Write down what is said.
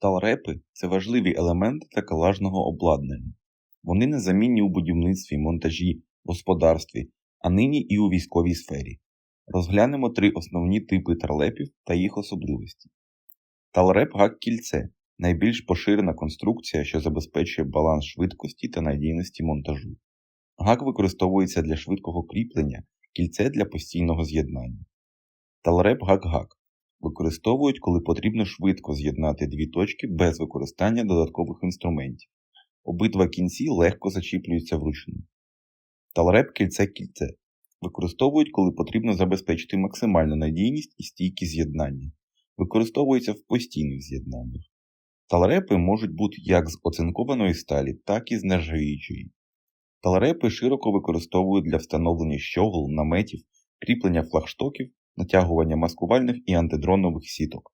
Талрепи це важливі елементи такелажного обладнання. Вони незамінні у будівництві, монтажі, господарстві, а нині і у військовій сфері. Розглянемо три основні типи тарлепів та їх особливості. Талреп гак кільце найбільш поширена конструкція, що забезпечує баланс швидкості та надійності монтажу. Гак використовується для швидкого кріплення, кільце для постійного з'єднання. Талреп гак-гак використовують, коли потрібно швидко з'єднати дві точки без використання додаткових інструментів. Обидва кінці легко зачіплюються вручну. Талреп кільце-кільце використовують, коли потрібно забезпечити максимальну надійність і стійкість з'єднання. Використовується в постійних з'єднаннях. Талрепи можуть бути як з оцинкованої сталі, так і з нержавіючої. Талрепи широко використовують для встановлення щогл, наметів, кріплення флагштоків, натягування маскувальних і антидронових сіток.